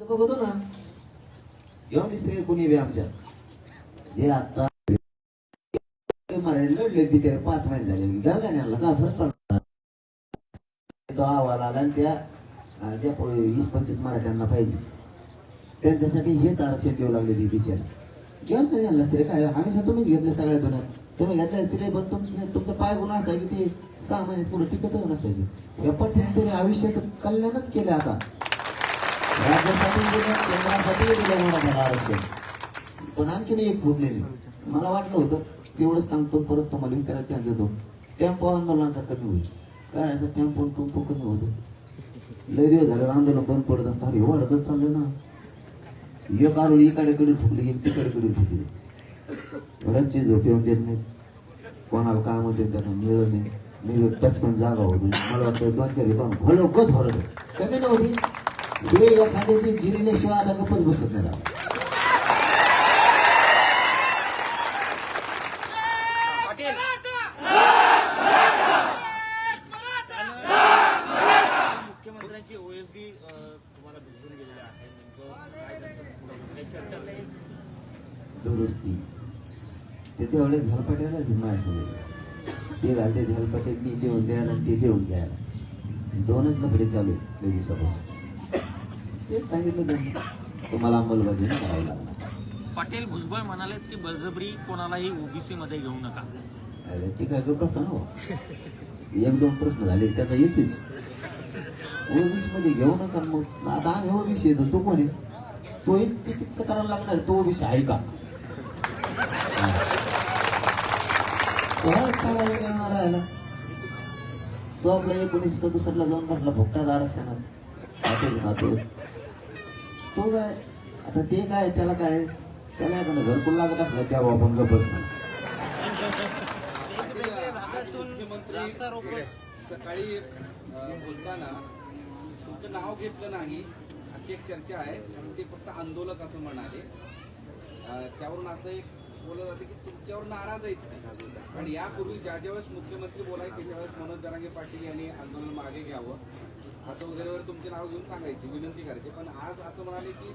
बघतो ना. जेव्हा दिसते कोणी बी आमच्या? जे आता मराठी लढले बिचारे पाच महिने झाले. गंगाण्याला का फरक पडला तो आवाज आला आणि त्या ज्या वीस पंचवीस मराठ्यांना पाहिजे. त्यांच्यासाठी हेच आरक्षण देऊ लागले ती बिचारे. जेव्हा नाही आणला सिरे काय? हमेशा तुम्हीच घेतले सगळ्या दुनिया तुम्ही घेतला सिरे पण तुमचं तुमचं पाय गुण असा की ते सहा महिन्यात पुढे टिकतच नसायचे. या पठ्याने तरी आयुष्याचं कल्याणच केलं आता. राज्यासाठी दिलं केंद्रासाठी दिलं आरक्षण पण आणखीन एक फुटलेली मला वाटलं होतं तेवढं सांगतो परत तुम्हाला विचारायचं आहे देतो टेम्पो आंदोलनाचा कमी होईल. काय असं टेम्पो टुम्पो कमी होतं? लय दिवस झालं आंदोलन बंद पडत असतं. अरे वाढतच चाललं ना. एक आलो इकडेकडे ठुकली एक तिकडे कडे ठुकली बऱ्याचशी झोप येऊन देत नाही कोणाला काय म्हणते त्यांना मिळत नाही. मी पण जागा होती. मला वाटतं दोन चार एका भलो हो, कच भरत कमी नव्हती. हे एखाद्याची जिरिल्याशिवाय आता गप्पच बसत नाही. मुख्यमंत्र्यांची ओएसडी तुम्हाला भेटून गेलेली आहे. नेमकं काय त्यांचं पुढं काही चर्चा नाही? दुरुस्ती. ते तेवढे झलपट्याला माझ्यासमोर. ते घालते झलपटे मी देऊन द्यायला ते देऊन द्यायला. दोनच नफरे चालू लई दिवसापासून तेच सांगितलं त्यांनी तुम्हाला अंमलबजावणी करावी लागणार. पाटील भुजबळ म्हणालेत की बळजबरी कोणालाही ओबीसी मध्ये घेऊ नका. अरे ते काय प्रश्न हो. एक दोन प्रश्न झाले त्याचा येतेच. ओबीसी मध्ये घेऊ नका मग. आता आम्ही ओबीसी येतो तो कोण आहे? तो एक चिकित्सा करायला लागणार तो ओबीसी आहे का? तो तो आपला एकोणीसशे सदुसष्टला जाऊन बसला आरक्षणात. खातो खातो तो काय? आता ते काय त्याला काय? त्याला एखादं घरकुल लागत असलं त्या आपण गप्पच नाही. सकाळी बोलताना तुमचं नाव घेतलं नाही अशी एक चर्चा आहे. ते फक्त आंदोलक असं म्हणाले. त्यावरून असं एक बोललं जाते की तुमच्यावर नाराज आहेत. आणि यापूर्वी ज्या ज्यावेळेस मुख्यमंत्री बोलायचे त्यावेळेस मनोज जरांगे पाटील यांनी आंदोलन मागे घ्यावं असं वगैरे वगैरे तुमचे नाव घेऊन सांगायचे विनंती करायची. पण आज असं म्हणाले की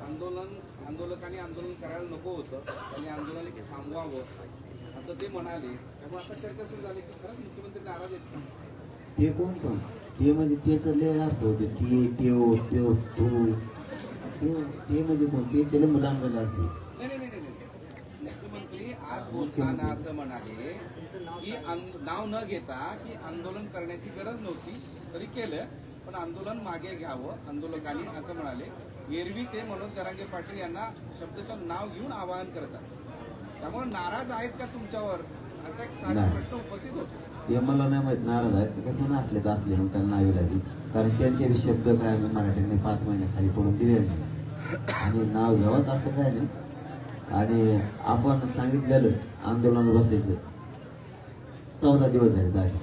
आंदोलन आंदोलकांनी आंदोलन करायला नको होतं त्यांनी आंदोलन थांबवावं असं ते म्हणाले. त्यामुळे आता चर्चा सुरू झाली की खरंच मुख्यमंत्री नाराज आहेत का? ते कोण पण. ते म्हणजे लय अर्थ होते. ते तू. ते म्हणजे कोण? ते चले मुलांकडे अर्थ नाही नाही नाही नाही, नाही मुख्यमंत्री आज बोलताना असं म्हणाले की नाव न घेता की आंदोलन करण्याची गरज नव्हती तरी केलं पण आंदोलन मागे घ्यावं आंदोलकांनी असं म्हणाले. एरवी ते मनोज जरांगे पाटील यांना शब्दशः नाव घेऊन आवाहन करतात. त्यामुळे नाराज आहेत का तुमच्यावर? असा एक साधा. प्रश्न उपस्थित होतो. ते मला नाही माहीत नाराज आहेत कसं नाचले तर असले मग त्यांना नावी लागली. कारण त्यांचे शब्द काय आम्ही मराठ्यांनी पाच महिने खाली पडून दिले नाही. आणि नाव घ्यावंच असं काय नाही. आणि आपण सांगितलेलं आंदोलन बसायचं. चौदा दिवस झाले झाले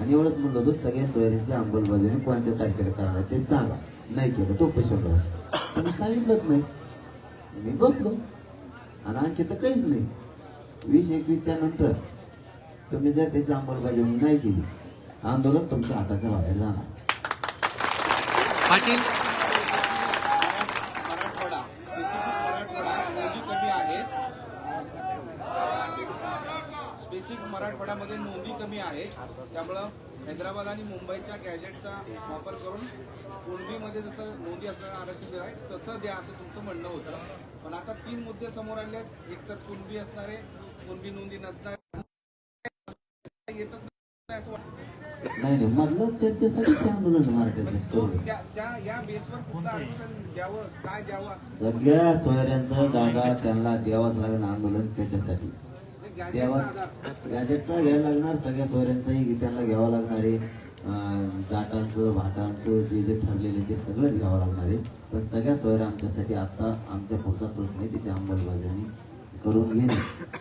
आणि एवढंच म्हणलं होतं सगळ्या सोयऱ्यांची अंमलबजावणी कोणत्या तारखेला करणार ते सांगा. नाही केलं तो पैसे बस तुम्ही सांगितलंच नाही. मी बसलो. आणि आणखी तर काहीच नाही. वीस एकवीसच्या नंतर तुम्ही जर त्याची अंमलबजावणी नाही केली आंदोलन तुमच्या हाताच्या बाहेर जाणार पाटील मराठवाडा स्पेसिफिक मराठवाडा नोंदी कमी आहेत स्पेसिफिक मराठवाड्यामध्ये नोंदी कमी आहेत. त्यामुळं हैदराबाद आणि मुंबईच्या गॅजेटचा वापर करून कुणबीमध्ये जसं नोंदी असणारं आरक्षण दिलं आहे तसं द्या असं तुमचं म्हणणं होतं. पण आता तीन मुद्दे समोर आले आहेत. एक तर कुणबी असणारे कुणबी नोंदी नसणारे. येतच नाही असं वाटतं. नाही मधलं आंदोलन आहे मराठ्याचं त्या या बेसवर कुठलं आरक्षण द्यावं काय द्यावं सगळ्या सोयऱ्यांचा जागा त्यांना द्यावाच लागणार आंदोलन त्याच्यासाठी. गॅजेटचा गॅजेटचा घ्यायला लागणार. सगळ्या सोयऱ्यांचाही त्यांना घ्यावं लागणार आहे. जाटांचं भाटांचं जे जे ठरलेलं ते सगळंच घ्यावं लागणार आहे. पण सगळ्या सोयऱ्या आमच्यासाठी आत्ता आमच्या पुढचा प्रश्न आहे त्याची अंमलबजावणी करून घेणे.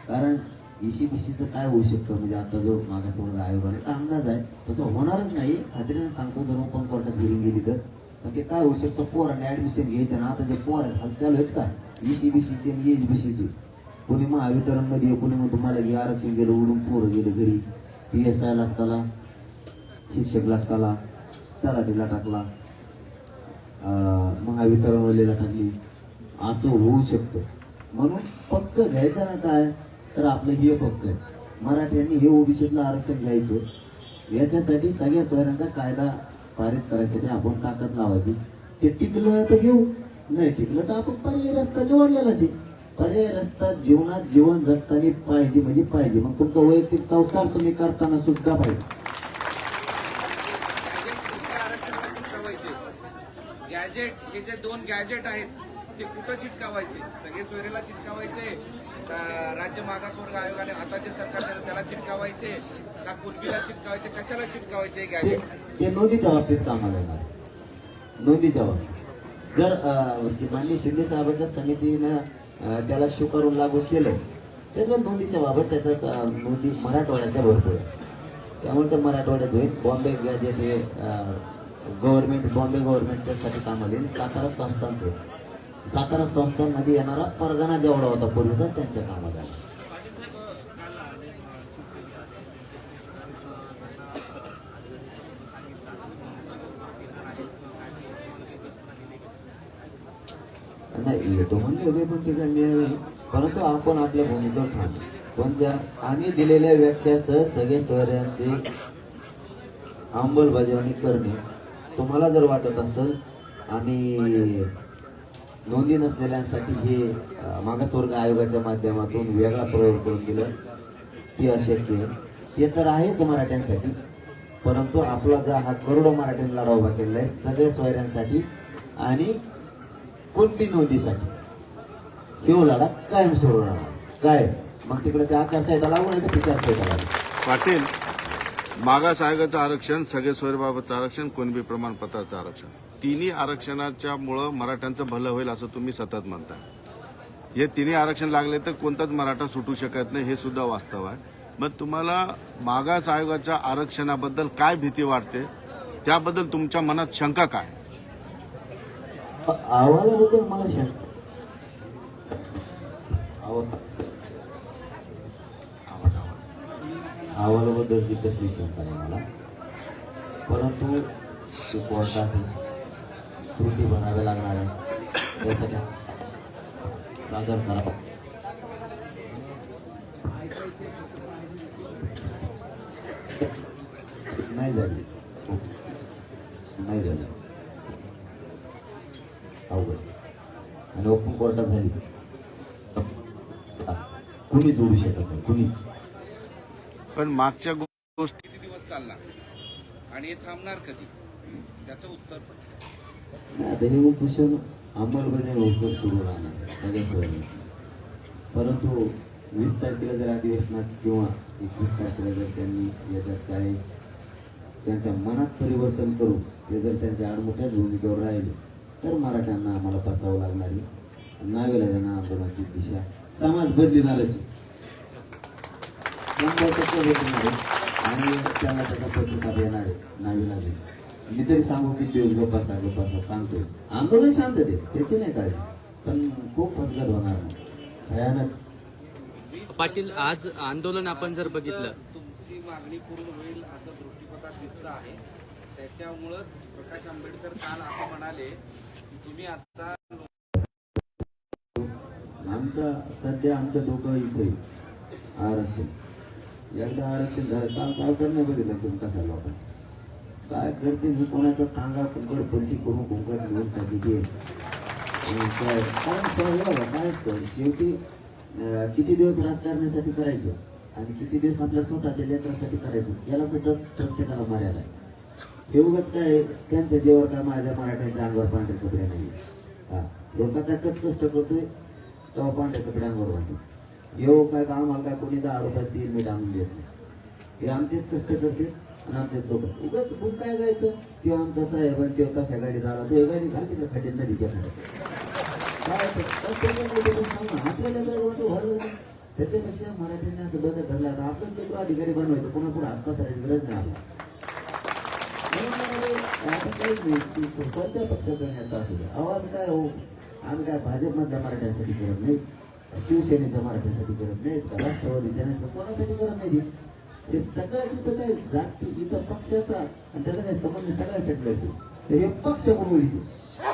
कारण इशी पिशीचं काय होऊ शकतं? म्हणजे आता जो मागासवर्ग आहे का अंदाज आहे तसं होणारच नाही. खात्रीने सांगतो जर पण कोर्टात हिरिंग गेली तर. पण ते काय होऊ शकतं? पोरांनी ॲडमिशन घ्यायचं ना आता जे पोर आहेत हालचाल आहेत का? इशी बिशीचे आणि एज बिशीचे कोणी महावितरणमध्ये कोणी मग तुम्हाला हे आरक्षण गेलं उडून पोरं गेले घरी. पी एस आय लटकाला शिक्षक लटकाला तलाठीला टाकला. महावितरण महावितरणवालीला टाकली. असं होऊ शकतं. म्हणून पक्क घ्यायचं ना काय? तर आपलं हे पक्क आहे. मराठ्यांनी हे ओबीसीतलं आरक्षण घ्यायचं. याच्यासाठी सगळ्या सोयऱ्यांचा कायदा पारित करायसाठी आपण ताकद लावायची. ते टिकलं तर घेऊ. नाही टिकलं तर आपण पर्यायी रस्ता निवडलेलाच आहे. पर्यायी रस्ता जीवनात जीवन जगताना पाहिजे म्हणजे पाहिजे. मग तुमचा वैयक्तिक संसार तुम्ही करताना सुद्धा पाहिजे. गॅजेट हे जे दोन गॅजेट आहेत ते कुठं चिटकावायचे? सगळे सोयरेला चिटकावायचे? राज्य मागासवर्ग आयोगाने आता जे सरकार त्याला चिटकावायचे? का कुणबीला चिटकावायचे? कशाला चिटकावायचे गॅजेट? ते नोंदीच्या बाबतीत कामाला येणार. नोंदीच्या बाबतीत जर माननीय शिंदे साहेबांच्या समितीनं त्याला स्वीकारून लागू केलं. त्याच्या नोंदीच्या बाबत त्याचा नोंदी मराठवाड्याच्या भरपूर आहे त्यामुळे त्या मराठवाड्यात होईल. बॉम्बे गॅजेट हे गव्हर्नमेंट बॉम्बे गव्हर्नमेंटच्या साठी कामाला येईल. सातारा संस्थांचं. सातारा संस्थांमध्ये येणारा परगणा जेवढा होता पूर्वीचा त्यांच्या कामाला आहे. पाटील साहेब अ, काल आले अ, चूक केली आहे. त्यांना नाही येतो. म्हणले होते पण ते काय मिळालं परंतु आपण आपल्या भूमिकेवर ठाम पण ज्या आम्ही दिलेल्या व्याख्यासह सगळे सोयऱ्यांचे अंमलबजावणी करणे तुम्हाला जर वाटत असेल आम्ही नोंदी नसलेल्यांसाठी हे मागासवर्ग आयोगाच्या माध्यमातून वेगळा प्रयोग करून दिलं ती अशक्य ते तर आहेच मराठ्यांसाठी. परंतु आपला जा हा करोडो मराठ्यांनी लढा उभा केलेला आहे सगळ्या सोयऱ्यांसाठी आणि कोणती नोंदीसाठी किंवा लढा कायम सुरू राहणार काय? मग तिकडे त्या आचारसंहिता लागू नाही तर विचारसंहिता लागू पाटील मागास आयोगाचं आरक्षण सगळे स्वयंबाबतचं आरक्षण कोणबी प्रमाणपत्राचं आरक्षण. तिन्ही आरक्षणाच्या मुळं मराठ्यांचं भलं होईल असं तुम्ही सतत म्हणताय. हे तिन्ही आरक्षण लागले तर कोणताच मराठा सुटू शकत नाही हे सुद्धा वास्तव आहे. मग तुम्हाला मागास आयोगाच्या आरक्षणाबद्दल काय भीती वाटते? त्याबद्दल तुमच्या मनात शंका काय? अहवालाबद्दल मला शंका अहवाल आवाज आवाज अहवालाबद्दलची कसली शंका नाही मला परंतु ते कोर्टात त्रुटी भराव्या लागणार आहे त्यासाठी सादर करा नाही झाली नाही झाली अवघड. आणि ओपन कोर्टात झाली. कुणीच उडू शकत नाही कुणीच. पण मागच्या गोष्टी किती दिवस चालणार? आणि हे थांबणार कधी? त्याचं उत्तर पण. नाही, आता हे उपोषण अंमलबजावणी होतं सुरू राहणार सगळ्या परंतु वीस तारखेला जर अधिवेशनात किंवा एकवीस तारखेला जर त्यांनी याच्यात काय त्यांच्या मनात परिवर्तन करून ते जर त्यांच्या आडमोठ्याच भूमिकेवर राहिले तर मराठ्यांना आम्हाला बसावं लागणार आहे. नावेला जाणार आंदोलनाची दिशा. समाज बदलिणारच आणि त्याला त्याचा पश्चाताप येणार आहे. नावीला मी तरी सांगू किती दिवस गप्पा सा गप्पा सा सांगतोय. आंदोलन शांत ते त्याची नाही काळजी. पण खूप फसगत होणार नाही भयानक. पाटील आज आंदोलन आपण जर बघितलं. तुमची मागणी पूर्ण होईल असं दृष्टीपथात दिसतं आहे. त्याच्यामुळंच प्रकाश आंबेडकर काल असं म्हणाले की तुम्ही आता आमचा सध्या आमचं डोकं इथे आरक्षण. एकदा आरक्षण झालं काल काल तर नाही बघितलं तुम्ही कसा लोक काय करते मी कोणाचा टांगा कुंकड पंची करून कुंकड घेऊन टाकी काय काय काय शेवटी किती दिवस राजकारणासाठी करायचं आणि किती दिवस आपल्या स्वतःच्या लेकरासाठी करायचं याला सुद्धा प्रत्येकाला मर्यादा आहे. हे उगाच काय त्यांच्या जेवण काय माझ्या मराठ्यांच्या अंगावर पांढरे कपडे नाही? हा लोकांचा कच कष्ट करतोय तेव्हा पांढरे कपड्यांवर वाटतो हो येऊ काय का आम्हाला काय कोणी दहा रुपयात तीन मीठ आणून देत नाही? हे आमचेच कष्ट करते आणि आमचेच लोक. उगाच गुण काय गायचं? किंवा आमचा साहेब आणि तेव्हा तसा गाडीत आला तो गाडी घालते का खड्ड्यात नदी त्या सांग ना. आपल्याला काय वाटतं व्हायला त्याच्यापेक्षा मराठ्यांनी असं बघत धरलं आता आपण तेवढं अधिकारी बनवायचं पुन्हा पुढे हात पसरायची गरज नाही आपल्याला आता काहीच नाही की कोणत्या पक्षाचा नेता असू द्या अहो आम्ही काय हो आम्ही काय भाजपमधल्या मराठ्यासाठी करत नाही शिवसेनेच्या मराठ्यासाठी करत नाही राष्ट्रवादीच्या नाही कोणासाठी करत नाही ते. हे सगळ्याच तिथं काय जाती इथं पक्षाचा आणि त्याचा काय संबंध सगळं फेटला ते हे पक्ष म्हणून इथे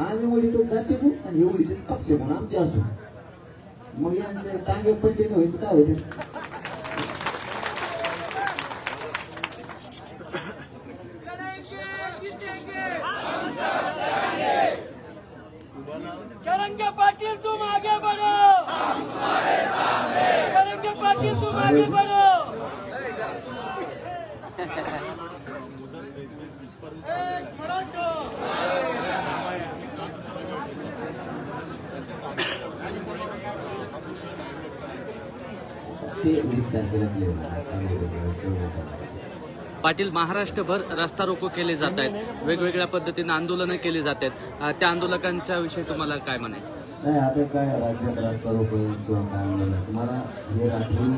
आम्ही उडीतो जाते म्हणून आणि हे उडीते पक्ष म्हणून आमचे असो मग यांचे टांगे पडले होईल काय होते करंगे पाटील तुम आगे बढ़ो करंगे पाटील तुम आगे बढ़ो ते वीस तारखेला पाटील महाराष्ट्रभर रस्ता रोको केले जात आहेत. वेगवेगळ्या पद्धतीने आंदोलनं केली जात आहेत. त्या आंदोलकांच्या विषयी तुम्हाला काय म्हणायचं? नाही आता काय राज्यात रस्ता रोको किंवा काय आंदोलन तुम्हाला हे रात्री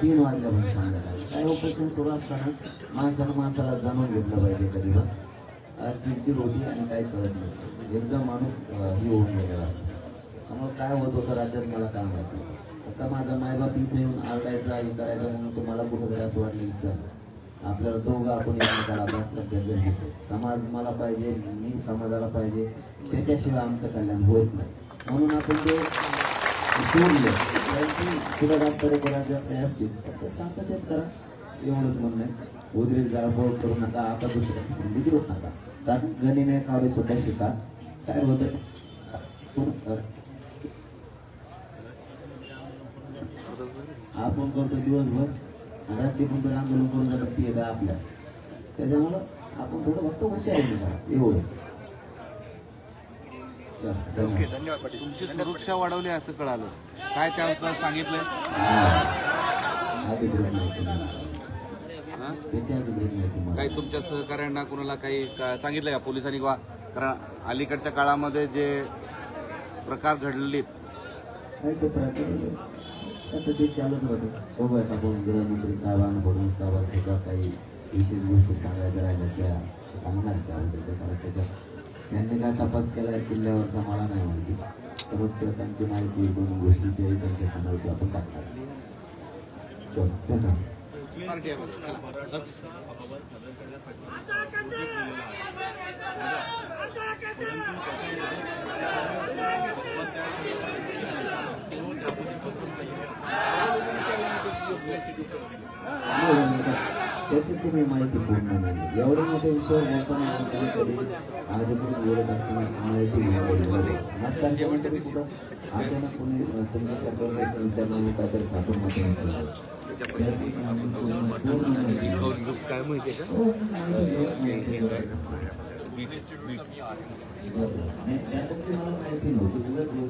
तीन वाजल्यापासून सांगायला काय ऑपरेशन सुरू असताना माणसानं माणसाला जाणून घेतलं पाहिजे कधी बस चिडची रोटी आणि काही कळत नाही एकदम माणूस अं, हे होऊन गेलेला असतो. त्यामुळे काय होत होतं राज्यात मला काय माहिती. आता माझा मायबाप इथे येऊन आरडायचा हे करायचा म्हणून तुम्हाला कुठेतरी असं वाटलं की आपल्याला दोघं आपण एकमेकाला अभ्यास सध्या गरजेचं समाज मला पाहिजे मी समाजाला पाहिजे त्याच्याशिवाय आमचं कल्याण होत नाही. म्हणून आपण ते सोडलं. त्यांची सुद्धा डॉक्टर राज्यात असतील तर ते सातत्यात करा. एवढंच म्हणणं आहे. उद्रेक जाळपोळ करू नका आता दुसऱ्या संधी देऊ नका. कारण गणिने कावडे सुद्धा शिका काय होतं आपण करतो दिवसभर. रात्री पण तर आंदोलन करून जातात ती आपल्या. त्याच्यामुळं आपण थोडं फक्त हुशारी करा एवढंच चल, धन्यवाद. तुमची सुरक्षा वाढवली असं कळालं. काय त्यानुसार सांगितलंय. हा? काही तुमच्या सहकाऱ्यांना कुणाला काही का- सांगितलंय का? पोलिसांनी किंवा कारण अलीकडच्या काळामध्ये जे प्रकार घडलेले तर ते चालत आता ते चालत होतं गृहमंत्री साहेबांना फडणवीस साहेबांना सुद्धा काही विशेष गोष्टी सांगायच्या राहिल्या त्या सांगणार त्या कारण त्याच्यात. त्यांनी काय तपास केलाय किल्ल्यावरचा मला नाही माहिती तर मग त्यांची माहिती दोन गोष्टी त्याही त्यांच्या कानावरती आपण टाकणार. त्याची तुम्ही माहिती पूर्ण नाही एवढे मोठे विषय बोलताना आपण तुम्ही बोलत असताना माहिती अचानक कोणी काहीतरी काय माहिती माहिती नव्हती